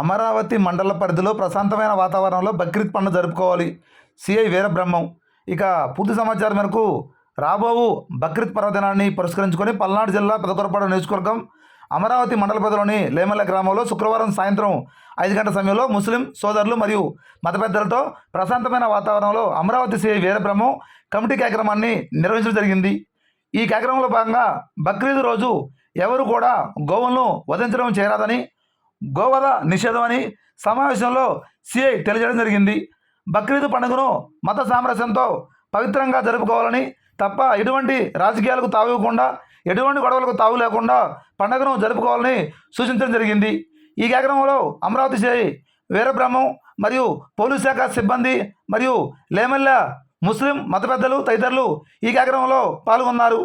అమరావతి మండల పరిధిలో ప్రశాంతమైన వాతావరణంలో బక్రీద్ పండుగ జరుపుకోవాలి. సిఐ వీరబ్రహ్మం. ఇక పూర్తి సమాచారం మేరకు రాబోవు బక్రీద్ పర్వదినాన్ని పురస్కరించుకొని పల్నాడు జిల్లా పెదకొరపాడు నియోజకవర్గం అమరావతి మండల పరిధిలోని లేమల్ల గ్రామంలో శుక్రవారం సాయంత్రం ఐదు గంటల సమయంలో ముస్లిం సోదరులు మరియు మత పెద్దలతో ప్రశాంతమైన వాతావరణంలో అమరావతి సిఐ వీరబ్రహ్మం కమిటీ కార్యక్రమాన్ని నిర్వహించడం జరిగింది. ఈ కార్యక్రమంలో భాగంగా బక్రీద్ రోజు ఎవరు కూడా గోవులను వధించడం చేయరాదని గోవధ నిషేధం అని సమావేశంలో సిఐ తెలియజేయడం జరిగింది. బక్రీద్ పండుగను మత సామరస్యంతో పవిత్రంగా జరుపుకోవాలని తప్ప ఎటువంటి రాజకీయాలకు తావివ్వకుండా ఎటువంటి గొడవలకు తావు లేకుండా పండుగను జరుపుకోవాలని సూచించడం జరిగింది. ఈ కార్యక్రమంలో అమరావతి సిఐ వీరబ్రహ్మం మరియు పోలీస్ శాఖ సిబ్బంది మరియు లేమల్ల ముస్లిం మత పెద్దలు తదితరులు ఈ కార్యక్రమంలో పాల్గొన్నారు.